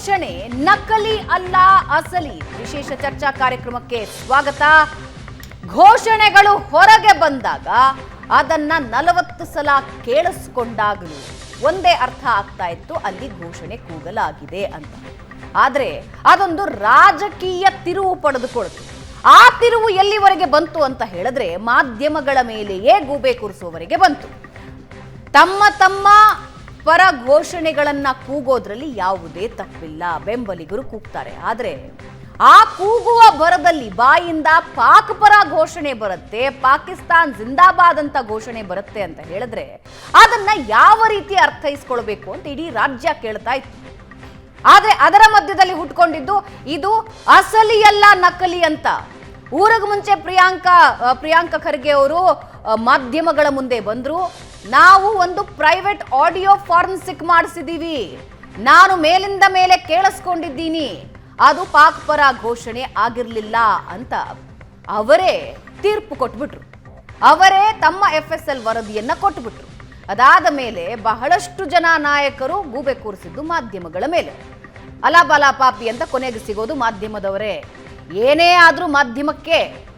ಘೋಷಣೆ, ನಕಲಿ ಅಲ್ಲ, ಅಸಲಿ. ವಿಶೇಷ ಚರ್ಚಾ ಕಾರ್ಯಕ್ರಮಕ್ಕೆ ಸ್ವಾಗತ. ಘೋಷಣೆಗಳು ಹೊರಗೆ ಬಂದಾಗ ಅದನ್ನ ನಲವತ್ತು ಸಲ ಕೇಳಿಸ್ಕೊಂಡಾಗಲೂ. ಒಂದೇ ಅರ್ಥ ಆಗ್ತಾ ಇತ್ತು, ಅಲ್ಲಿ ಘೋಷಣೆ ಕೂಗಲಾಗಿದೆ ಅಂತ. ಆದ್ರೆ ಅದೊಂದು ರಾಜಕೀಯ ತಿರುವು ಪಡೆದುಕೊಳ್ತು. ಆ ತಿರುವು ಎಲ್ಲಿವರೆಗೆ ಬಂತು ಅಂತ ಹೇಳಿದ್ರೆ ಮಾಧ್ಯಮಗಳ ಮೇಲೆಯೇ ಗೂಬೆ ಕೂರಿಸುವವರೆಗೆ ಬಂತು. ತಮ್ಮ ತಮ್ಮ ಪರ ಘೋಷಣೆಗಳನ್ನ ಕೂಗೋದ್ರಲ್ಲಿ ಯಾವುದೇ ತಪ್ಪಿಲ್ಲ. ಬೆಂಬಲಿಗರು ಕೂಗ್ತಾರೆ. ಆದ್ರೆ ಆ ಕೂಗುವ ಬರದಲ್ಲಿ ಬಾಯಿಂದ ಪಾಕ್ ಪರ ಘೋಷಣೆ ಬರುತ್ತೆ, ಪಾಕಿಸ್ತಾನ್ ಜಿಂದಾಬಾದ್ ಅಂತ ಘೋಷಣೆ ಬರುತ್ತೆ ಅಂತ ಹೇಳಿದ್ರೆ ಅದನ್ನ ಯಾವ ರೀತಿ ಅರ್ಥೈಸ್ಕೊಳ್ಬೇಕು ಅಂತ ಇಡೀ ರಾಜ್ಯ ಕೇಳ್ತಾ ಇತ್ತು. ಆದ್ರೆ ಅದರ ಮಧ್ಯದಲ್ಲಿ ಹುಟ್ಕೊಂಡಿದ್ದು ಇದು ಅಸಲಿಯಲ್ಲ ನಕಲಿ ಅಂತ. ಊರಿಗೆ ಮುಂಚೆ ಪ್ರಿಯಾಂಕಾ ಪ್ರಿಯಾಂಕಾ ಖರ್ಗೆ ಅವರು ಮಾಧ್ಯಮಗಳ ಮುಂದೆ ಬಂದ್ರು. ನಾವು ಒಂದು ಪ್ರೈವೇಟ್ ಆಡಿಯೋ ಫಾರ್ಮ್ ಸಿಕ್ ಮಾಡಿಸಿದೀವಿ. ನಾನು ಮೇಲಿಂದ ಮೇಲೆ ಕೇಳಿಸ್ಕೊಂಡಿದ್ದೀನಿ. ಅದು ಪಾಕ್ ಪರ ಘೋಷಣೆ ಆಗಿರಲಿಲ್ಲ ಅಂತ ಅವರೇ ತೀರ್ಪು ಕೊಟ್ಬಿಟ್ರು. ಅವರೇ ತಮ್ಮ ಎಫ್ ಎಸ್ ಎಲ್ ವರದಿಯನ್ನ ಕೊಟ್ಬಿಟ್ರು. ಅದಾದ ಮೇಲೆ ಬಹಳಷ್ಟು ಜನ ನಾಯಕರು ಗೂಬೆ ಕೂರಿಸಿದ್ದು ಮಾಧ್ಯಮಗಳ ಮೇಲೆ. ಅಲಾಬಾಲಾ ಪಾಪಿ ಅಂತ ಕೊನೆಗೆ ಸಿಗೋದು ಮಾಧ್ಯಮದವರೇ. ಏನೇ ಆದರೂ ಮಾಧ್ಯಮಕ್ಕೆ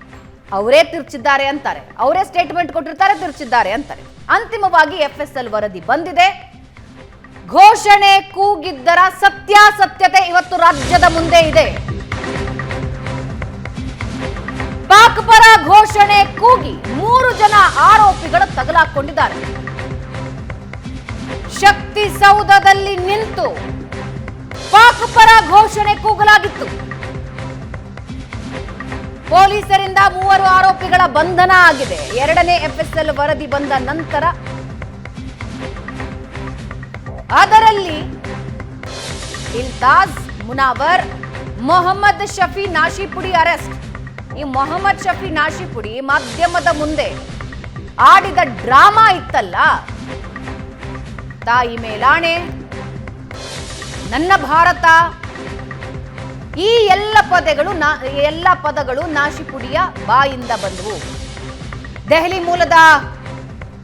ಅವರೇ ತಿರುಚಿದ್ದಾರೆ ಅಂತಾರೆ. ಅವರೇ ಸ್ಟೇಟ್ಮೆಂಟ್ ಕೊಟ್ಟಿರ್ತಾರೆ, ತಿರುಚಿದ್ದಾರೆ ಅಂತಾರೆ. ಅಂತಿಮವಾಗಿ ಎಫ್ ವರದಿ ಬಂದಿದೆ. ಘೋಷಣೆ ಕೂಗಿದ್ದರ ಸತ್ಯಾಸತ್ಯತೆ ಇವತ್ತು ರಾಜ್ಯದ ಮುಂದೆ ಇದೆ. ಪಾಕ್ ಪರ ಘೋಷಣೆ ಕೂಗಿ ಮೂರು ಜನ ಆರೋಪಿಗಳು ತಗಲಾಕೊಂಡಿದ್ದಾರೆ. ಶಕ್ತಿ ಸೌಧದಲ್ಲಿ ನಿಂತು ಪಾಕ್ ಪರ ಘೋಷಣೆ ಬಂಧನ ಆಗಿದೆ. ಎರಡನೇ ಎಫ್ಎಸ್ಎಲ್ ವರದಿ ಬಂದ ನಂತರ ಅದರಲ್ಲಿ ಇಲ್ತಾಜ್ ಮುನಾವರ್, ಮೊಹಮ್ಮದ್ ಶಫಿ ನಾಶಿಪುಡಿ ಅರೆಸ್ಟ್. ಈ ಮೊಹಮ್ಮದ್ ಶಫಿ ನಾಶಿಪುಡಿ ಮಾಧ್ಯಮದ ಮುಂದೆ ಆಡಿದ ಡ್ರಾಮಾ ಇತ್ತಲ್ಲ? ತಾಯಿ ಮೇಲಾಣೆ, ನನ್ನ ಭಾರತ ಈ ಎಲ್ಲ ಪದಗಳು ನಾ- ಎಲ್ಲ ಪದಗಳು ನಾಶಿಪುಡಿಯ ಬಾಯಿಂದ ಬಂದವು. ದೆಹಲಿ ಮೂಲದ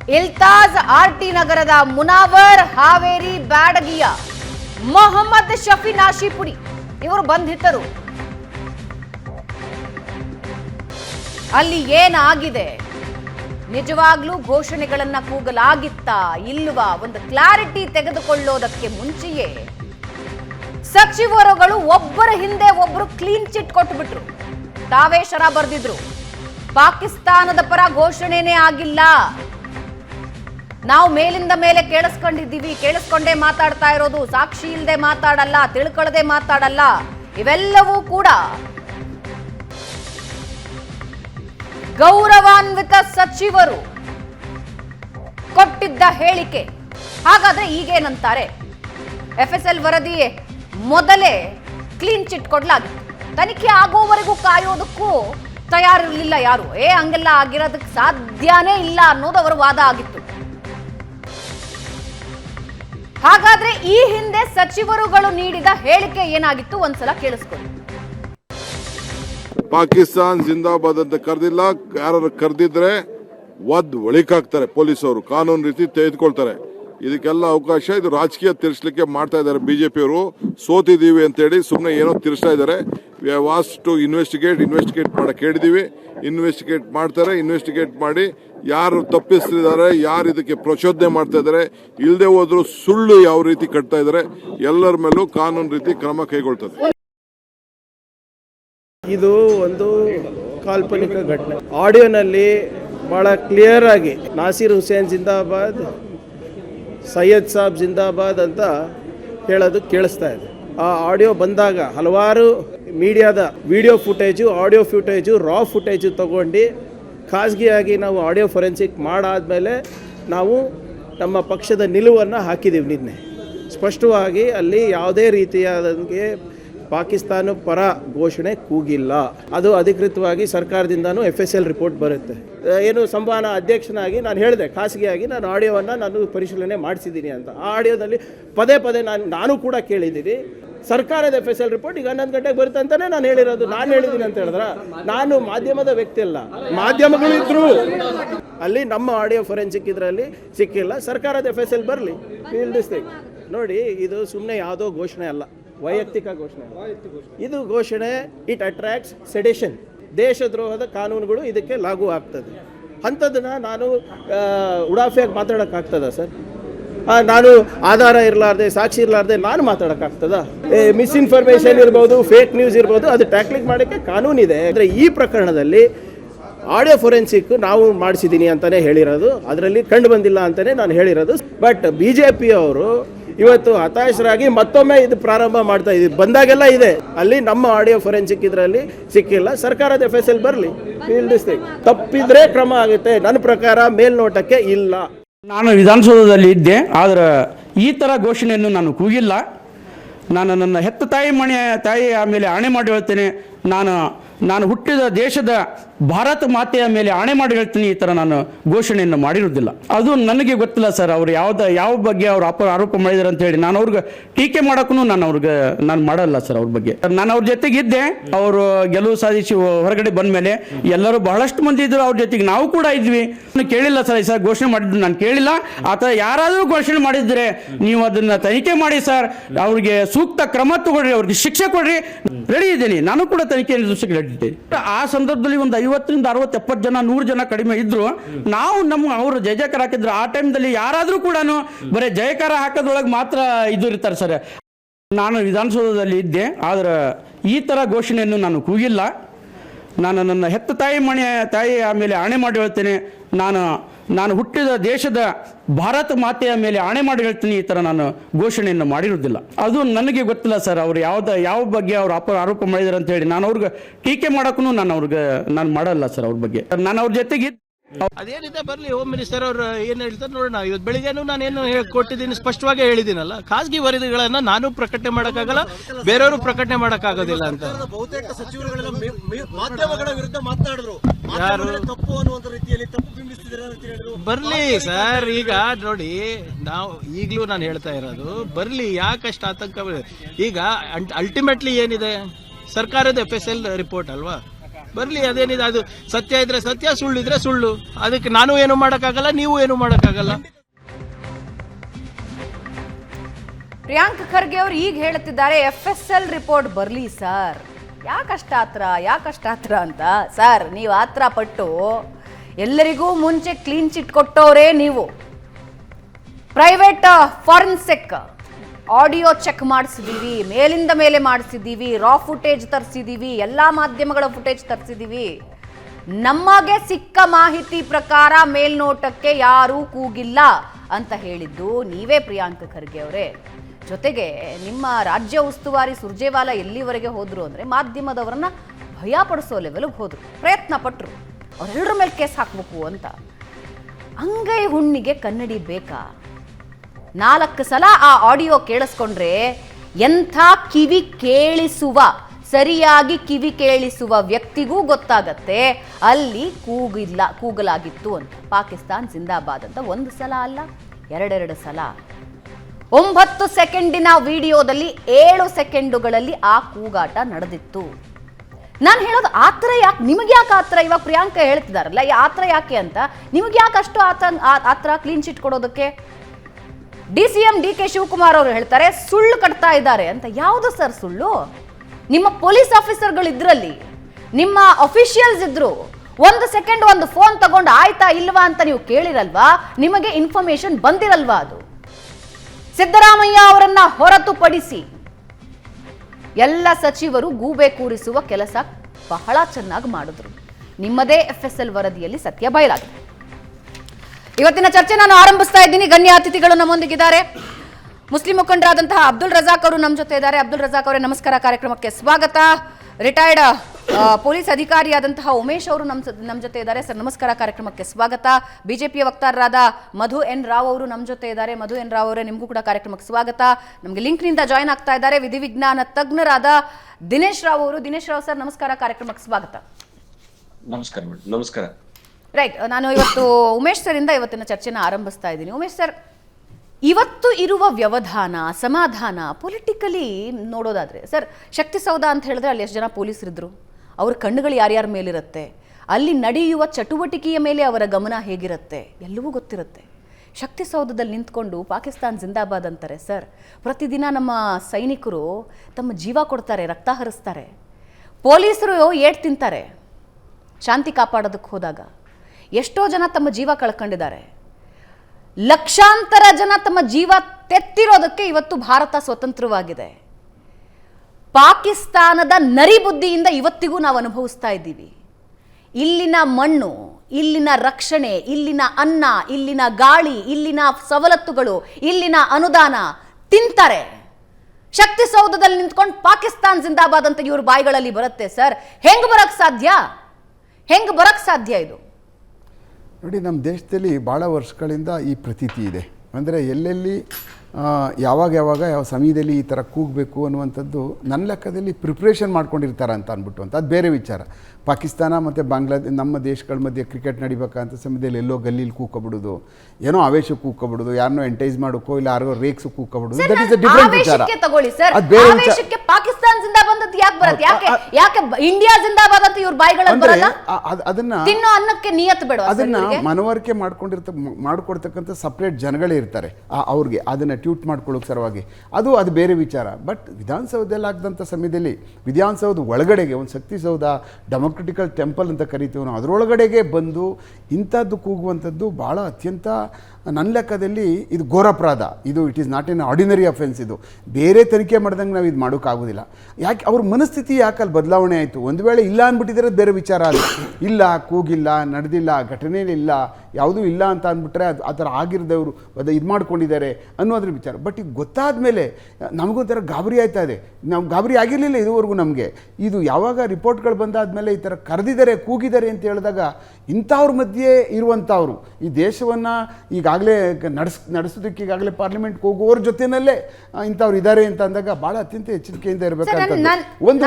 ಇಲ್ತಾಜ್ ಆರ್ಟಿ ನಗರದ ಮುನಾವರ್ ಹಾವೇರಿ ಬ್ಯಾಡಗಿಯ ಮೊಹಮ್ಮದ್ ಶಫಿ ನಾಶಿಪುಡಿ ಇವರು ಬಂಧಿತರು. ಅಲ್ಲಿ ಏನಾಗಿದೆ? ನಿಜವಾಗ್ಲೂ ಘೋಷಣೆಗಳನ್ನ ಕೂಗಲಾಗಿತ್ತಾ ಇಲ್ವಾ ಒಂದು ಕ್ಲಾರಿಟಿ ತೆಗೆದುಕೊಳ್ಳೋದಕ್ಕೆ ಮುಂಚೆಯೇ ಸಚಿವರುಗಳು ಒಬ್ಬರ ಹಿಂದೆ ಒಬ್ಬರು ಕ್ಲೀನ್ ಚಿಟ್ ಕೊಟ್ಟುಬಿಟ್ರು ತಾವೇ ಶರ ಬರೆದಿದ್ರು. ಪಾಕಿಸ್ತಾನದ ಪರ ಘೋಷಣೆನೇ ಆಗಿಲ್ಲ. ನಾವು ಮೇಲಿಂದ ಮೇಲೆ ಕೇಳಿಸ್ಕೊಂಡಿದ್ದೀವಿ. ಕೇಳಿಸ್ಕೊಂಡೇ ಮಾತಾಡ್ತಾ ಇರೋದು. ಸಾಕ್ಷಿ ಇಲ್ಲದೆ ಮಾತಾಡಲ್ಲ ತಿಳ್ಕೊಳ್ಳದೆ ಮಾತಾಡಲ್ಲ. ಇವೆಲ್ಲವೂ ಕೂಡ ಗೌರವಾನ್ವಿತ ಸಚಿವರು ಕೊಟ್ಟಿದ್ದ ಹೇಳಿಕೆ. ಹಾಗಾದ್ರೆ ಈಗೇನಂತಾರೆ? ಎಫ್ ಎಸ್ ಎಲ್ ವರದಿ ಮೊದಲೇ ಕ್ಲೀನ್ ಚಿಟ್ ಕೊಡ್ಲಾಗಿತ್ತು. ತನಿಖೆ ಆಗೋವರೆಗೂ ಕಾಯೋದಕ್ಕೂ ತಯಾರಿರಲಿಲ್ಲ ಯಾರು. ಏ, ಹಂಗೆಲ್ಲ ಆಗಿರೋದಕ್ಕೆ ಸಾಧ್ಯನೇ ಇಲ್ಲ ಅನ್ನೋದು ಅವರ ವಾದ ಆಗಿತ್ತು. ಹಾಗಾದ್ರೆ ಈ ಹಿಂದೆ ಸಚಿವರುಗಳು ನೀಡಿದ ಹೇಳಿಕೆ ಏನಾಗಿತ್ತು ಒಂದ್ಸಲ ಕೇಳಿಸ್ಕೊಳ್ಳಿ. ಪಾಕಿಸ್ತಾನ್ ಜಿಂದಾಬಾದ್ ಅಂತ ಕರೆದಿಲ್ಲ. ಯಾರು ಕರೆದಿದ್ರೆ ಒದ್ ಒಳಿಕಾಕ್ತಾರೆ ಪೊಲೀಸವರು ಕಾನೂನು ರೀತಿ ತೆಗೆದುಕೊಳ್ತಾರೆ. ಇದಕ್ಕೆಲ್ಲ ಅವಕಾಶ ಇದು ರಾಜಕೀಯ ತಿರ್ಸ್ಲಿಕ್ಕೆ ಮಾಡ್ತಾ ಇದ್ದಾರೆ ಬಿಜೆಪಿಯವರು. ಸೋತಿದ್ದೀವಿ ಅಂತೇಳಿ ಸುಮ್ಮನೆ ಏನೋ ತಿರ್ಸ್ತಾ ಇದ್ದಾರೆ. ವಾಸ್ ಟು ಇನ್ವೆಸ್ಟಿಗೇಟ್ ಇನ್ವೆಸ್ಟಿಗೇಟ್ ಮಾಡಕ್ಕೆ ಹೇಳಿದ್ದೀವಿ. ಇನ್ವೆಸ್ಟಿಗೇಟ್ ಮಾಡ್ತಾರೆ ಇನ್ವೆಸ್ಟಿಗೇಟ್ ಮಾಡಿ. ಯಾರು ತಪ್ಪಿಸ್ತಿದ್ದಾರೆ, ಯಾರು ಇದಕ್ಕೆ ಪ್ರಚೋದನೆ ಮಾಡ್ತಾ ಇದ್ದಾರೆ ಇಲ್ಲದೆ ಹೋದ್ರು ಸುಳ್ಳು ಯಾವ ರೀತಿ ಕಟ್ತಾ ಇದ್ದಾರೆ, ಎಲ್ಲರ ಮೇಲೂ ಕಾನೂನು ರೀತಿ ಕ್ರಮ ಕೈಗೊಳ್ತದೆ. ಇದು ಒಂದು ಕಾಲ್ಪನಿಕ ಘಟನೆ. ಆಡಿಯೋನಲ್ಲಿ ಭಾಳ ಕ್ಲಿಯರ್ ಆಗಿ ನಾಸೀರ್ ಹುಸೇನ್ ಜಿಂದಾಬಾದ್ ಸೈಯದ್ ಸಾಬ್ ಜಿಂದಾಬಾದ್ ಅಂತ ಹೇಳೋದು ಕೇಳಿಸ್ತಾ ಇದೆ. ಆ ಆಡಿಯೋ ಬಂದಾಗ ಹಲವಾರು ಮೀಡಿಯಾದ video footage, audio footage, raw footage ತಗೊಂಡು ಖಾಸಗಿಯಾಗಿ ನಾವು ಆಡಿಯೋ ಫೊರೆನ್ಸಿಕ್ ಮಾಡಾದಮೇಲೆ ನಾವು ನಮ್ಮ ಪಕ್ಷದ ನಿಲುವನ್ನು ಹಾಕಿದ್ದೀವಿ ನಿನ್ನೆ. ಸ್ಪಷ್ಟವಾಗಿ ಅಲ್ಲಿ ಯಾವುದೇ ರೀತಿಯಾದಂಗೆ ಪಾಕಿಸ್ತಾನ ಪರ ಘೋಷಣೆ ಕೂಗಿಲ್ಲ. ಅದು ಅಧಿಕೃತವಾಗಿ ಸರ್ಕಾರದಿಂದನೂ ಎಫ್ ಎಸ್ ಎಲ್ ರಿಪೋರ್ಟ್ ಬರುತ್ತೆ. ಏನು ಸಂವಹನ ಅಧ್ಯಕ್ಷನಾಗಿ ನಾನು ಹೇಳಿದೆ, ಖಾಸಗಿಯಾಗಿ ನಾನು ಆಡಿಯೋವನ್ನು ನಾನು ಪರಿಶೀಲನೆ ಮಾಡಿಸಿದ್ದೀನಿ ಅಂತ. ಆ ಆಡಿಯೋದಲ್ಲಿ ಪದೇ ಪದೇ ನಾನು ನಾನು ಕೂಡ ಕೇಳಿದ್ದೀನಿ. ಸರ್ಕಾರದ ಎಫ್ ಎಸ್ ಎಲ್ ರಿಪೋರ್ಟ್ ಈಗ ಹನ್ನೊಂದು ಗಂಟೆಗೆ ಬರುತ್ತೆ ಅಂತಾನೆ ನಾನು ಹೇಳಿರೋದು. ನಾನು ಹೇಳಿದ್ದೀನಿ ಅಂತ ಹೇಳಿದ್ರ? ನಾನು ಮಾಧ್ಯಮದ ವ್ಯಕ್ತಿ ಅಲ್ಲ. ಮಾಧ್ಯಮಗಳು ಇದ್ರು. ಅಲ್ಲಿ ನಮ್ಮ ಆಡಿಯೋ ಫೊರೆನ್ಸಿಕ್ ಇದರಲ್ಲಿ ಸಿಕ್ಕಿಲ್ಲ. ಸರ್ಕಾರದ ಎಫ್ ಎಸ್ ಎಲ್ ಬರಲಿ. ನೋಡಿ, ಇದು ಸುಮ್ಮನೆ ಯಾವುದೋ ಘೋಷಣೆ ಅಲ್ಲ. ವೈಯಕ್ತಿಕ ಘೋಷಣೆ. ಇದು ಘೋಷಣೆ ಇಟ್ ಅಟ್ರಾಕ್ಟ್ಸ್ ಸೆಡೇಷನ್ ದೇಶದ್ರೋಹದ ಕಾನೂನುಗಳು ಇದಕ್ಕೆ ಲಾಗು ಆಗ್ತದೆ. ಅಂಥದ್ದನ್ನ ನಾನು ಉಡಾಫಿಯಾಗಿ ಮಾತಾಡೋಕ್ಕಾಗ್ತದ ಸರ್? ನಾನು ಆಧಾರ ಇರಲಾರ್ದೆ ಸಾಕ್ಷಿ ಇರಲಾರ್ದೆ ನಾನು ಮಾತಾಡೋಕ್ಕಾಗ್ತದ? ಮಿಸ್ಇನ್ಫಾರ್ಮೇಷನ್ ಇರ್ಬೋದು ಫೇಕ್ ನ್ಯೂಸ್ ಇರ್ಬೋದು ಅದು ಟ್ಯಾಕ್ಲಿಂಗ್ ಮಾಡೋಕ್ಕೆ ಕಾನೂನಿದೆ. ಅಂದರೆ ಈ ಪ್ರಕರಣದಲ್ಲಿ ಆಡಿಯೋ ಫೊರೆನ್ಸಿಕ್ ನಾವು ಮಾಡಿಸಿದ್ದೀನಿ ಅಂತಲೇ ಹೇಳಿರೋದು. ಅದರಲ್ಲಿ ಕಂಡು ಬಂದಿಲ್ಲ ಅಂತಲೇ ನಾನು ಹೇಳಿರೋದು. ಬಟ್ ಬಿ ಜೆ ಪಿಯವರು ಇವತ್ತು ಹತಾಶರಾಗಿ ಮತ್ತೊಮ್ಮೆ ಇದು ಪ್ರಾರಂಭ ಮಾಡ್ತಾ ಇದ್ದೀವಿ. ಬಂದಾಗೆಲ್ಲ ಇದೆ. ಅಲ್ಲಿ ನಮ್ಮ ಆಡಿಯೋ ಫೊರೆನ್ಸಿಕ್ ಇದರಲ್ಲಿ ಸಿಕ್ಕಿಲ್ಲ. ಸರ್ಕಾರದ ಎಫ್ ಎಸ್ ಎಲ್ ಬರಲಿ ತಪ್ಪಿದ್ರೆ ಕ್ರಮ ಆಗುತ್ತೆ. ನನ್ನ ಪ್ರಕಾರ ಮೇಲ್ನೋಟಕ್ಕೆ ಇಲ್ಲ. ನಾನು ವಿಧಾನಸೌಧದಲ್ಲಿ ಇದ್ದೆ. ಆದರೆ ಈ ಥರ ಘೋಷಣೆಯನ್ನು ನಾನು ಕೂಗಿಲ್ಲ. ನಾನು ನನ್ನ ಹೆತ್ತ ತಾಯಿ ಮನೆಯ ತಾಯಿ ಆಮೇಲೆ ಆಣೆ ಮಾಡಿ ಹೇಳ್ತೇನೆ. ನಾನು ನಾನು ಹುಟ್ಟಿದ ದೇಶದ ಭಾರತ ಮಾತೆಯ ಮೇಲೆ ಆಣೆ ಮಾಡಿ ಹೇಳ್ತೀನಿ ಈ ಥರ ನಾನು ಘೋಷಣೆಯನ್ನು ಮಾಡಿರುವುದಿಲ್ಲ. ಅದು ನನಗೆ ಗೊತ್ತಿಲ್ಲ ಸರ್, ಅವರು ಯಾವ್ದು, ಯಾವ ಬಗ್ಗೆ ಅವ್ರು ಅಪ ಆರೋಪ ಮಾಡಿದಾರೆ ಅಂತ ಹೇಳಿ. ನಾನು ಅವ್ರಿಗೆ ಟೀಕೆ ಮಾಡೋಕ್ಕೂ ನಾನು ಅವ್ರಿಗೆ, ನಾನು ಮಾಡಲ್ಲ ಸರ್ ಅವ್ರ ಬಗ್ಗೆ. ನಾನು ಅವ್ರ ಜೊತೆಗೆ ಇದ್ದೆ ಅವರು ಗೆಲುವು ಸಾಧಿಸಿ ಹೊರಗಡೆ ಬಂದ ಮೇಲೆ ಎಲ್ಲರೂ ಬಹಳಷ್ಟು ಮಂದಿ ಇದ್ರು, ಅವ್ರ ಜೊತೆಗೆ ನಾವು ಕೂಡ ಇದ್ವಿ. ಕೇಳಿಲ್ಲ ಸರ್, ಈ ಸರ್ ಘೋಷಣೆ ಮಾಡಿದ್ದು ನಾನು ಕೇಳಿಲ್ಲ. ಆತ ಯಾರಾದರೂ ಘೋಷಣೆ ಮಾಡಿದ್ರೆ ನೀವು ಅದನ್ನ ತನಿಖೆ ಮಾಡಿ ಸರ್, ಅವ್ರಿಗೆ ಸೂಕ್ತ ಕ್ರಮ ತಗೊಳ್ರಿ, ಅವ್ರಿಗೆ ಶಿಕ್ಷೆ ಕೊಡ್ರಿ. ರೆಡಿ ಇದ್ದೀನಿ ನಾನು ಕೂಡ ತನಿಖೆ ನಿರ್ದೇಶಕ ಆ ಸಂದರ್ಭದಲ್ಲಿ ಒಂದು ಐವತ್ತರಿಂದ ಅರವತ್ತು, ಎಪ್ಪತ್ತು ಜನ, ನೂರು ಜನ ಕಡಿಮೆ ಇದ್ರು. ನಾವು ನಮ್ಮ ಅವರು ಜಯ ಜಯಕಾರ ಹಾಕಿದ್ರು. ಆ ಟೈಮ್ದಲ್ಲಿ ಯಾರಾದರೂ ಕೂಡ ಬರೀ ಜಯಕಾರ ಹಾಕೋದ್ರೊಳಗೆ ಮಾತ್ರ ಇದು ಇರ್ತಾರೆ ಸರ್. ನಾನು ವಿಧಾನಸೌಧದಲ್ಲಿ ಇದ್ದೆ. ಆದರೆ ಈ ಥರ ಘೋಷಣೆಯನ್ನು ನಾನು ಕೂಗಿಲ್ಲ. ನಾನು ನನ್ನ ಹೆತ್ತ ತಾಯಿ ಮಣೆ, ತಾಯಿ ಆಮೇಲೆ ಆಣೆ ಮಾಡಿ ಹೇಳ್ತೇನೆ. ನಾನು ನಾನು ಹುಟ್ಟಿದ ದೇಶದ ಭಾರತ ಮಾತೆಯ ಮೇಲೆ ಆಣೆ ಮಾಡಿ ಹೇಳ್ತೀನಿ ಈ ಥರ ನಾನು ಘೋಷಣೆಯನ್ನು ಮಾಡಿರುವುದಿಲ್ಲ ಅದು ನನಗೆ ಗೊತ್ತಿಲ್ಲ ಸರ್, ಅವ್ರು ಯಾವ್ದು, ಯಾವ ಬಗ್ಗೆ ಅವ್ರು ಅಪ ಆರೋಪ ಮಾಡಿದಾರೆ ಅಂತ ಹೇಳಿ ನಾನು ಅವ್ರಿಗೆ ಟೀಕೆ ಮಾಡೋಕ್ಕೂ ನಾನು ಅವ್ರಿಗೆ, ನಾನು ಮಾಡಲ್ಲ ಸರ್ ಅವ್ರ ಬಗ್ಗೆ ನಾನು ಅವ್ರ ಜೊತೆಗೆ. ಅದೇನಿದೆ ಬರ್ಲಿ ಹೋಮ್ ಮಿನಿಸ್ಟರ್ ಅವರು ಏನು ಹೇಳ್ತಾರೆ ನೋಡೋಣ. ಇವತ್ತು ಬೆಳಿಗ್ಗೆನೂ ನಾನು ಏನು ಕೊಟ್ಟಿದ್ದೀನಿ ಸ್ಪಷ್ಟವಾಗಿ ಹೇಳಿದ್ದೀನಲ್ಲ. ಖಾಸಗಿ ವರದಿಗಳನ್ನ ನಾನು ಪ್ರಕಟಣೆ ಮಾಡೋಕ್ಕಾಗಲ್ಲ ಬೇರೆಯವರು ಪ್ರಕಟಣೆ ಮಾಡೋಕ್ಕಾಗೋದಿಲ್ಲ ಅಂತ. ಬಹುತೇಕ ಸಚಿವರುಗಳೆಲ್ಲ ಮಾಧ್ಯಮಗಳ ವಿರುದ್ಧ ಮಾತನಾಡಿದ್ರು ಯಾರು? ತಪ್ಪು ಅನ್ನುವಂತ ರೀತಿಯಲ್ಲಿ ತಪ್ಪು ಬಿಂಬಿಸ್ತಿದ್ದಾರೆ ಬರ್ಲಿ ಸರ್ ಈಗ ನೋಡಿ ನಾವು ಈಗಲೂ ನಾನು ಹೇಳ್ತಾ ಇರೋದು ಬರ್ಲಿ ಯಾಕಷ್ಟು ಆತಂಕ ಈಗ ಅಲ್ಟಿಮೇಟ್ಲಿ ಏನಿದೆ? ಸರ್ಕಾರದ ಎಫ್ ಎಸ್ ಎಲ್ ರಿಪೋರ್ಟ್ ಅಲ್ವಾ? ಬರ್ಲಿ, ಅದೇನಿದೆ? ಅದು ಸತ್ಯ ಇದ್ರೆ ಸತ್ಯ, ಸುಳ್ಳು ಇದ್ರೆ ಸುಳ್ಳು. ಅದಕ್ಕೆ ನಾನು ಏನು ಮಾಡೋಕ್ಕಾಗಲ್ಲ, ನೀವು ಏನು ಮಾಡೋಕ್ಕಾಗಲ್ಲ. ಪ್ರಿಯಾಂಕ್ ಖರ್ಗೆ ಅವರು ಈಗ ಹೇಳುತ್ತಿದ್ದಾರೆ ಎಫ್ ಎಸ್ ಎಲ್ ರಿಪೋರ್ಟ್ ಬರಲಿ ಸರ್ ಯಾಕಷ್ಟ ಆತ್ರ ಯಾಕಷ್ಟ ಆತ್ರ ಅಂತ? ಸರ್ ನೀವು ಆತ್ರ ಪಟ್ಟು ಎಲ್ಲರಿಗೂ ಮುಂಚೆ ಕ್ಲೀನ್ ಚಿಟ್ ಕೊಟ್ಟವರೇ ನೀವು. ಪ್ರೈವೇಟ್ ಫಾರೆನ್ಸಿಕ್ ಆಡಿಯೋ ಚೆಕ್ ಮಾಡಿಸಿದ್ದೀವಿ ಮೇಲಿಂದ ಮೇಲೆ ಮಾಡಿಸಿದ್ದೀವಿ ರಾ ಫುಟೇಜ್ ತರಿಸಿದ್ದೀವಿ ಎಲ್ಲ ಮಾಧ್ಯಮಗಳ ಫುಟೇಜ್ ತರಿಸಿದ್ದೀವಿ ನಮಗೆ ಸಿಕ್ಕ ಮಾಹಿತಿ ಪ್ರಕಾರ ಮೇಲ್ನೋಟಕ್ಕೆ ಯಾರೂ ಕೂಗಿಲ್ಲ ಅಂತ ಹೇಳಿದ್ದು ನೀವೇ ಪ್ರಿಯಾಂಕ ಖರ್ಗೆ ಅವರೇ. ಜೊತೆಗೆ ನಿಮ್ಮ ರಾಜ್ಯ ಉಸ್ತುವಾರಿ ಸುರ್ಜೇವಾಲಾ ಎಲ್ಲಿವರೆಗೆ ಹೋದ್ರು ಅಂದರೆ ಮಾಧ್ಯಮದವರನ್ನ ಭಯಪಡಿಸೋ ಲೆವೆಲ್ಗೆ ಹೋದರು. ಪ್ರಯತ್ನ ಪಟ್ಟರು ಅವರೆಲ್ಲರ ಮೇಲೆ ಕೇಸ್ ಹಾಕಬೇಕು ಅಂತ. ಅಂಗೈ ಹುಣ್ಣಿಗೆ ಕನ್ನಡಿ ಬೇಕಾ? ನಾಲ್ಕು ಸಲ ಆ ಆಡಿಯೋ ಕೇಳಿಸ್ಕೊಂಡ್ರೆ ಎಂಥ ಕಿವಿ ಕೇಳಿಸುವ, ಸರಿಯಾಗಿ ಕಿವಿ ಕೇಳಿಸುವ ವ್ಯಕ್ತಿಗೂ ಗೊತ್ತಾಗತ್ತೆ. ಅಲ್ಲಿ ಕೂಗಿಲ್ಲ, ಕೂಗಲಾಗಿತ್ತು ಅಂತ. ಪಾಕಿಸ್ತಾನ್ ಜಿಂದಾಬಾದ್ ಅಂತ ಒಂದು ಸಲ ಅಲ್ಲ, ಎರಡೆರಡು ಸಲ. ಒಂಬತ್ತು ಸೆಕೆಂಡಿನ ವಿಡಿಯೋದಲ್ಲಿ ಏಳು ಸೆಕೆಂಡುಗಳಲ್ಲಿ ಆ ಕೂಗಾಟ ನಡೆದಿತ್ತು. ನಾನು ಹೇಳೋದು ಆ ಥರ ಯಾಕೆ, ನಿಮಗೆ ಯಾಕೆ ಆ ಥರ ಇವಾಗ ಪ್ರಿಯಾಂಕ ಹೇಳ್ತಿದಾರಲ್ಲ ಆ ಥರ ಯಾಕೆ ಅಂತ? ನಿಮಗೆ ಯಾಕೆ ಅಷ್ಟು ಆತ, ಆ ಥರ ಕ್ಲೀನ್ ಚಿಟ್ ಕೊಡೋದಕ್ಕೆ? D C M D K Shivakumar ಅವರು ಹೇಳ್ತಾರೆ, ಸುಳ್ಳು ಕಟ್ತಾ ಇದ್ದಾರೆ ಅಂತ. ಯಾವುದು ಸರ್ ಸುಳ್ಳು? ನಿಮ್ಮ ಪೊಲೀಸ್ ಆಫೀಸರ್ಗಳು ಇದ್ರಲ್ಲಿ, ನಿಮ್ಮ ಅಫಿಷಿಯಲ್ಸ್ ಇದ್ರು, ಒಂದು ಸೆಕೆಂಡ್ ಒಂದು ಫೋನ್ ತಗೊಂಡು ಆಯ್ತಾ ಇಲ್ವಾ ಅಂತ ನೀವು ಕೇಳಿರಲ್ವಾ? ನಿಮಗೆ ಇನ್ಫಾರ್ಮೇಶನ್ ಬಂದಿರಲ್ವಾ ಅದು? ಸಿದ್ದರಾಮಯ್ಯ ಅವರನ್ನ ಹೊರತುಪಡಿಸಿ ಎಲ್ಲ ಸಚಿವರು ಗೂಬೆ ಕೂರಿಸುವ ಕೆಲಸ ಬಹಳ ಚೆನ್ನಾಗಿ ಮಾಡಿದ್ರು. ನಿಮ್ಮದೇ ಎಫ್ ಎಸ್ ಎಲ್ ವರದಿಯಲ್ಲಿ ಸತ್ಯ ಬಯಲಾಗಿದೆ. ಇವತ್ತಿನ ಚರ್ಚೆ ನಾನು ಆರಂಭಿಸ್ತಾ ಇದ್ದೀನಿ. ಗಣ್ಯ ಅತಿಥಿಗಳು ನಮ್ಮೊಂದಿಗಿದ್ದಾರೆ ಮುಸ್ಲಿಂ ಮುಖಂಡರಾದಂತಹ ಅಬ್ದುಲ್ ರಜಾಕ್ ಅವರು ನಮ್ಮ ಜೊತೆ ಇದ್ದಾರೆ. ಅಬ್ದುಲ್ ರಜಾಕ್ ಅವರೇ, ನಮಸ್ಕಾರ ಕಾರ್ಯಕ್ರಮಕ್ಕೆ ಸ್ವಾಗತ. ರಿಟೈರ್ಡ್ ಪೊಲೀಸ್ ಅಧಿಕಾರಿಯಾದಂತಹ ಉಮೇಶ್ ಅವರು ನಮ್ಮ ನಮ್ಮ ಜೊತೆ ಇದ್ದಾರೆ. ಸರ್, ನಮಸ್ಕಾರ ಕಾರ್ಯಕ್ರಮಕ್ಕೆ ಸ್ವಾಗತ. ಬಿಜೆಪಿಯ ವಕ್ತಾರರಾದ ಮಧು ಎನ್ ರಾವ್ ಅವರು ನಮ್ಮ ಜೊತೆ ಇದ್ದಾರೆ. ಮಧು ಎನ್ ರಾವ್ ಅವರೇ, ನಿಮಗೂ ಕೂಡ ಕಾರ್ಯಕ್ರಮಕ್ಕೆ ಸ್ವಾಗತ. ನಮಗೆ ಲಿಂಕ್ನಿಂದ ಜಾಯ್ನ್ ಆಗ್ತಾ ಇದ್ದಾರೆ. ವಿಧಿವಿಜ್ಞಾನ ತಜ್ಞರಾದ ದಿನೇಶ್ ರಾವ್ ಅವರು. ದಿನೇಶ್ ರಾವ್ ಸರ್, ನಮಸ್ಕಾರ ಕಾರ್ಯಕ್ರಮಕ್ಕೆ ಸ್ವಾಗತ. ನಮಸ್ಕಾರ ನಮಸ್ಕಾರ. ರೈಟ್ ನಾನು ಇವತ್ತು ಉಮೇಶ್ ಸರಿಂದ ಇವತ್ತಿನ ಚರ್ಚೆನ ಆರಂಭಿಸ್ತಾ ಇದ್ದೀನಿ. ಉಮೇಶ್ ಸರ್, ಇವತ್ತು ಇರುವ ವ್ಯವಧಾನ, ಸಮಾಧಾನ ಪೊಲಿಟಿಕಲಿ ನೋಡೋದಾದ್ರೆ, ಸರ್, ಶಕ್ತಿ ಸೌಧ ಅಂತ ಹೇಳಿದ್ರೆ ಅಲ್ಲಿ ಎಷ್ಟು ಜನ ಪೊಲೀಸರಿದ್ರು? ಅವ್ರ ಕಣ್ಣುಗಳು ಯಾರ್ಯಾರ ಮೇಲಿರುತ್ತೆ? ಅಲ್ಲಿ ನಡೆಯುವ ಚಟುವಟಿಕೆಯ ಮೇಲೆ ಅವರ ಗಮನ ಹೇಗಿರುತ್ತೆ? ಎಲ್ಲವೂ ಗೊತ್ತಿರುತ್ತೆ. ಶಕ್ತಿ ಸೌಧದಲ್ಲಿ ನಿಂತ್ಕೊಂಡು ಪಾಕಿಸ್ತಾನ್ ಜಿಂದಾಬಾದ್ ಅಂತಾರೆ, ಸರ್. ಪ್ರತಿದಿನ ನಮ್ಮ ಸೈನಿಕರು ತಮ್ಮ ಜೀವ ಕೊಡ್ತಾರೆ, ರಕ್ತ ಹರಿಸ್ತಾರೆ. ಪೊಲೀಸರು ಏಟ್ ತಿಂತಾರೆ. ಶಾಂತಿ ಕಾಪಾಡೋದಕ್ಕೆ ಹೋದಾಗ. ಎಷ್ಟೋ ಜನ ತಮ್ಮ ಜೀವ ಕಳ್ಕೊಂಡಿದ್ದಾರೆ. ಲಕ್ಷಾಂತರ ಜನ ತಮ್ಮ ಜೀವ ತೆತ್ತಿರೋದಕ್ಕೆ ಇವತ್ತು ಭಾರತ ಸ್ವತಂತ್ರವಾಗಿದೆ. ಪಾಕಿಸ್ತಾನದ ನರಿಬುದ್ಧಿಯಿಂದ ಇವತ್ತಿಗೂ ನಾವು ಅನುಭವಿಸ್ತಾ ಇದ್ದೀವಿ. ಇಲ್ಲಿನ ಮಣ್ಣು, ಇಲ್ಲಿನ ರಕ್ಷಣೆ, ಇಲ್ಲಿನ ಅನ್ನ, ಇಲ್ಲಿನ ಗಾಳಿ, ಇಲ್ಲಿನ ಸವಲತ್ತುಗಳು, ಇಲ್ಲಿನ ಅನುದಾನ ತಿಂತಾರೆ. ಶಕ್ತಿ ಸೌಧದಲ್ಲಿ ನಿಂತ್ಕೊಂಡು ಪಾಕಿಸ್ತಾನ್ ಜಿಂದಾಬಾದ್ ಅಂತ ಇವ್ರ ಬಾಯಿಗಳಲ್ಲಿ ಬರುತ್ತೆ, ಸರ್. ಹೆಂಗ್ ಬರಕ್ಕೆ ಸಾಧ್ಯ? ಹೆಂಗ್ ಬರಕ್ಕೆ ಸಾಧ್ಯ ಇದು? ನೋಡಿ ನಮ್ಮ ದೇಶದಲ್ಲಿ ಭಾಳ ವರ್ಷಗಳಿಂದ ಈ ಪ್ರತೀತಿ ಇದೆ. ಅಂದರೆ ಎಲ್ಲೆಲ್ಲಿ ಯಾವಾಗ ಯಾವಾಗ ಯಾವ ಸಮಯದಲ್ಲಿ ಈ ಥರ ಕೂಗಬೇಕು ಅನ್ನುವಂಥದ್ದು ನನ್ನ ಲೆಕ್ಕದಲ್ಲಿ ಪ್ರಿಪ್ರೇಷನ್ ಮಾಡ್ಕೊಂಡಿರ್ತಾರೆ ಅಂತ ಅಂದ್ಬಿಟ್ಟು ಅಂತ. ಅದು ಬೇರೆ ವಿಚಾರ. ಪಾಕಿಸ್ತಾನ ಮತ್ತು ಬಾಂಗ್ಲಾದೇಶ ನಮ್ಮ ದೇಶಗಳ ಮಧ್ಯೆ ಕ್ರಿಕೆಟ್ ನಡಿಬೇಕಂತ ಸಮಯದಲ್ಲಿ ಎಲ್ಲೋ ಗಲ್ಲಿಲಿ ಕೂಕೋಬಿಡೋದು ಏನೋ ಆವೇಶ ಕೂಕೋಬಿಡೋದು ಯಾರನ್ನೋ ಎಂಟೈಸ್ ಮಾಡೋಕ್ಕೋ ಇಲ್ಲ ಯಾರಿಗೋ ರೇಕ್ಸ್ ಕೂಕೋಬಿಡೋದು ದಟ್ ಇಸ್ ಡಿಫ್ರೆಂಟ್ ವಿಚಾರ. ಆವೇಶಕ್ಕೆ ತಗೊಳ್ಳಿ ಸರ್. ಅದು ಬೇರೆ ವಿಚಾರ. ಆವೇಶಕ್ಕೆ ಪಾಕಿಸ್ತಾನ್ ಜಿಂದಾಬಾದ್ ಅಂತ ಯಾಕೆ ಬರುತ್ತೆ? ಯಾಕೆ ಯಾಕೆ ಇಂಡಿಯಾದಿಂದ ಅಂತ ಇವ್ರ ಬಾಯಿಗಳಲ್ಲಿ ಬರಲ್ಲ? ಅದನ್ನ ತಿನ್ನೋ ಅನ್ನಕ್ಕೆ ನಿಯತ್ತು ಬೇಡ ಅದನ್ನ ಮನವರಿಕೆ ಮಾಡ್ಕೊಂಡಿರ್ತ ಮಾಡ್ಕೊಡ್ತಕ್ಕಂಥ ಸಪ್ರೇಟ್ ಜನಗಳೇ ಇರ್ತಾರೆ ಅವ್ರಿಗೆ. ಅದನ್ನ ಟ್ಯೂಟ್ ಮಾಡ್ಕೊಳ್ಳೋಕೆ ಸರವಾಗಿ ಅದು ಅದು ಬೇರೆ ವಿಚಾರ. ಬಟ್ ವಿಧಾನಸೌಧದಲ್ಲಿ ಆಗದಂಥ ಸಮಯದಲ್ಲಿ ವಿಧಾನಸೌಧ ಒಳಗಡೆಗೆ ಒಂದು ಶಕ್ತಿಸೌಧ, ಡೆಮೊಕ್ರೆಟಿಕಲ್ ಟೆಂಪಲ್ ಅಂತ ಕರಿತೀವಿ ನಾವು ಅದರೊಳಗಡೆಗೆ ಬಂದು ಇಂಥದ್ದು ಕೂಗುವಂಥದ್ದು ಭಾಳ ಅತ್ಯಂತ ನನ್ನ ಲೆಕ್ಕದಲ್ಲಿ ಇದು ಘೋರಾಪರಾಧ. ಇದು it is not an ordinary offence ಇದು. ಬೇರೆ ತನಿಖೆ ಮಾಡ್ದಂಗೆ ನಾವು ಇದು ಮಾಡೋಕ್ಕಾಗೋದಿಲ್ಲ. ಯಾಕೆ ಅವ್ರ ಮನಸ್ಥಿತಿ ಯಾಕೆ ಅಲ್ಲಿ ಬದಲಾವಣೆ ಆಯಿತು? ಒಂದು ವೇಳೆ ಇಲ್ಲ ಅಂದ್ಬಿಟ್ಟಿದ್ರೆ ಅದು ಬೇರೆ ವಿಚಾರ ಅಲ್ಲ ಇಲ್ಲ, ಕೂಗಿಲ್ಲ, ನಡೆದಿಲ್ಲ ಘಟನೆ ಇಲ್ಲ ಯಾವುದೂ ಇಲ್ಲ ಅಂತ ಅಂದ್ಬಿಟ್ರೆ ಅದು ಆ ಥರ ಆಗಿರ್ದವರು ಅದು ಇದು ಮಾಡ್ಕೊಂಡಿದ್ದಾರೆ ಅನ್ನೋದ್ರ ವಿಚಾರ. ಬಟ್ ಈಗ ಗೊತ್ತಾದ ಮೇಲೆ ನಮಗೊಂಥರ ಗಾಬರಿ ಆಯ್ತಾ ಇದೆ. ನಾವು ಗಾಬರಿ ಆಗಿರಲಿಲ್ಲ ಇದುವರೆಗೂ ನಮಗೆ. ಇದು ಯಾವಾಗ ರಿಪೋರ್ಟ್ಗಳು ಬಂದಾದ್ಮೇಲೆ ಈ ಥರ ಕರೆದಿದ್ದಾರೆ, ಕೂಗಿದ್ದಾರೆ ಅಂತ ಹೇಳಿದಾಗ ಇಂಥವ್ರ ಮಧ್ಯೆ ಇರುವಂಥವ್ರು. ಈ ದೇಶವನ್ನು ಈಗಾಗಲೇ ನಡೆಸ್ ನಡೆಸೋದಕ್ಕೆ ಈಗಾಗಲೇ ಪಾರ್ಲಿಮೆಂಟ್ಗೆ ಹೋಗುವವ್ರ ಜೊತೆನಲ್ಲೇ ಇಂಥವ್ರು ಇದ್ದಾರೆ ಅಂತ ಅಂದಾಗ ಭಾಳ ಅತ್ಯಂತ ಎಚ್ಚರಿಕೆಯಿಂದ ಇರಬೇಕಂತ ಒಂದು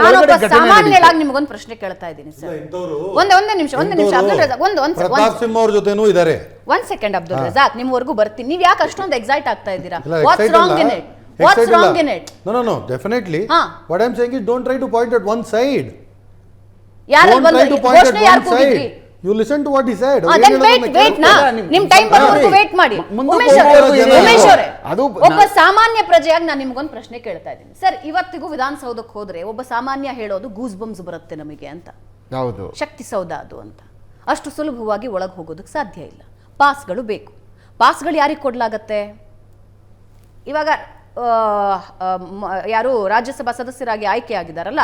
ಸಾಮಾನ್ಯವಾಗಿ ನಡೀತು. ಪ್ರಶ್ನೆ ಕೇಳ್ತಾ ಇದ್ದೀನಿ ಸರ್. ಇಂಥವ್ರು ಒಂದೇ ಒಂದೇ ನಿಮಿಷ ಒಂದೇ ನಿಮಿಷ. ಅಬ್ದುಲ್ ರಜಾಕ್ ಒಂದು ಒಂದು ಪ್ರತಾಪ್ ಸಿಂಹ ಅವ್ರ ಜೊತೆನೂ ಇದ್ದಾರೆ ಒಂದ್ ಸೆಕೆಂಡ್ ಅಬ್ದುಲ್ ರಜಾಕ್ ನಿಮ್ವರೆಗೂ ಬರ್ತೀನಿ. ನೀವ್ ಯಾಕೆ ಅಷ್ಟೊಂದು ಎಕ್ಸೈಟ್ ಆಗ್ತಾ ಇದ್ದೀರಾ? What's wrong in. It what's wrong in it saying is don't try to point at one side. ಯಾರು ಪಾಯಿಂಟ್ ಘೋಷಣೆ ಯಾರು ಕೂಗಿದ್ರಿ side. Listen to what what he said. ಅವ್ರು ದೆನ್ ಏನ್ ವೇಟ್ ವೇಟ್ ನಾ ನಿಮ್ಮ ನಿಮ್ ಟೈಮ್ ಬರೋವರೆಗೂ. ವೇಟ್ ಮಾಡಿ. ಉಮೇಶ್ ಅವರೇ, ಉಮೇಶ್ ಅವರೇ ಅದು ಒಬ್ಬ ಸಾಮಾನ್ಯ ಪ್ರಜೆಯಾಗಿ ನಾನು ನಿಮ್ಗೊಂದು ಪ್ರಶ್ನೆ ಕೇಳ್ತಾ ಇದ್ದೀನಿ. ಸರ್ ಇವತ್ತಿಗೂ ವಿಧಾನಸೌಧಕ್ಕೆ ಹೋದ್ರೆ ಒಬ್ಬ ಸಾಮಾನ್ಯ ಹೇಳೋದು ಗೂಸ್ ಬಂಬ್ಸ್ ಬರುತ್ತೆ ನಮಗೆ ಅಂತ. ಹೌದು ಶಕ್ತಿಸೌಧ ಅದು ಅಂತ. ಅಷ್ಟು ಸುಲಭವಾಗಿ ಒಳಗೆ ಹೋಗೋದಕ್ಕೆ ಸಾಧ್ಯ ಇಲ್ಲ. ಪಾಸ್ಗಳು ಬೇಕು. ಪಾಸ್ಗಳು ಯಾರಿಗೆ ಕೊಡಲಾಗತ್ತೆ? ಇವಾಗ ಯಾರು ರಾಜ್ಯಸಭಾ ಸದಸ್ಯರಾಗಿ ಆಯ್ಕೆ ಆಗಿದಾರಲ್ಲ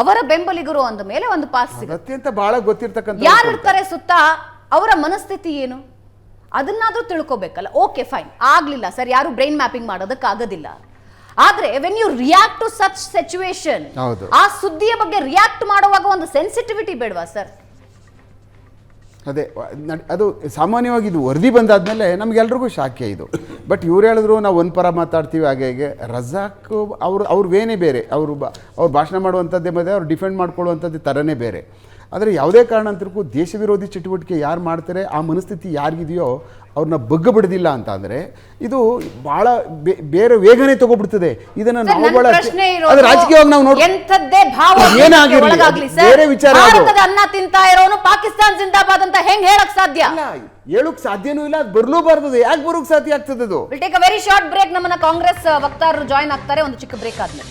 ಅವರ ಬೆಂಬಲಿಗರು ಅಂದ ಮೇಲೆ ಒಂದು ಪಾಸ್ ಅತ್ಯಂತ ಬಹಳ ಗೊತ್ತಿರ್ತಕ್ಕಂಥ ಯಾರು ಇರ್ತಾರೆ ಸುತ್ತ? ಅವರ ಮನಸ್ಥಿತಿ ಏನು? ಅದನ್ನಾದ್ರೂ ತಿಳ್ಕೋಬೇಕಲ್ಲ. ಓಕೆ ಫೈನ್ ಆಗ್ಲಿಲ್ಲ. ಸರ್ ಯಾರು ಬ್ರೈನ್ ಮ್ಯಾಪಿಂಗ್ ಮಾಡೋದಕ್ಕೆ ಆಗೋದಿಲ್ಲ ಆದ್ರೆ when you react to such situation. ಆ ಸುದ್ದಿಯ ಬಗ್ಗೆ ರಿಯಾಕ್ಟ್ ಮಾಡುವಾಗ ಒಂದು ಸೆನ್ಸಿಟಿವಿಟಿ ಬೇಡವಾ ಸರ್? ಅದೇ ಅದು ಸಾಮಾನ್ಯವಾಗಿ ಇದು ವರದಿ ಬಂದಾದಮೇಲೆ ನಮಗೆಲ್ರಿಗೂ ಶಾಖೆ ಇದು. ಬಟ್ ಇವ್ರು ಹೇಳಿದ್ರು, ನಾವು ಒಂದು ಪರ ಮಾತಾಡ್ತೀವಿ, ಹಾಗೆ, ಹೇಗೆ. ರಜಾಕ್ ಅವರು, ಅವ್ರ ವೇನೇ ಬೇರೆ. ಅವರು ಬಾ, ಅವ್ರು ಭಾಷಣ ಮಾಡುವಂಥದ್ದೇ ಮತ್ತೆ ಅವ್ರು ಡಿಫೆಂಡ್ ಮಾಡ್ಕೊಳ್ಳುವಂಥದ್ದು ಥರನೇ ಬೇರೆ. ಆದರೆ ಯಾವುದೇ ಕಾರಣಾಂತರಕ್ಕೂ ದೇಶ ವಿರೋಧಿ ಚಟುವಟಿಕೆ ಯಾರು ಮಾಡ್ತಾರೆ ಆ ಮನಸ್ಥಿತಿ ಯಾರಿಗಿದೆಯೋ ಅವ್ರನ್ನ ಬಗ್ಗ ಬಿಡೋದಿಲ್ಲ ಅಂತ ಅಂದರೆ ಇದು ಭಾಳ ಬೇರೆ ವೇಗನೆ ತಗೊಬಿಡ್ತದೆ. ಇದನ್ನು ನಾವು ಭಾಳ ಇರೋದು ರಾಜಕೀಯವಾಗಿ ನಾವು ನೋಡಿ ಏನಾಗಿರ್ಲಿ, ಬೇರೆ ವಿಚಾರ. ಅನ್ನ ತಿಂತಾ ಇರೋನು ಪಾಕಿಸ್ತಾನ ಜಿಂದಾಬಾದ್ ಅಂತ ಹೆಂಗ್ ಹೇಳಕ್ ಸಾಧ್ಯ? ಇಲ್ಲ ಹೇಳೋಕ್ ಸಾಧ್ಯನೂ ಇಲ್ಲ ಅದು ಬರ್ಲೂಬಾರ್ದು ಯಾಕೆ ಬರೋಕ್ ಸಾಧ್ಯ ಆಗ್ತದೆ ಅದು will take a very short break ನಮ್ಮನ್ನ ಕಾಂಗ್ರೆಸ್ ವಕ್ತಾರರು ಜಾಯ್ನ್ ಆಗ್ತಾರೆ. ಒಂದು ಚಿಕ್ಕ ಬ್ರೇಕ್ ಆದ್ಮೇಲೆ.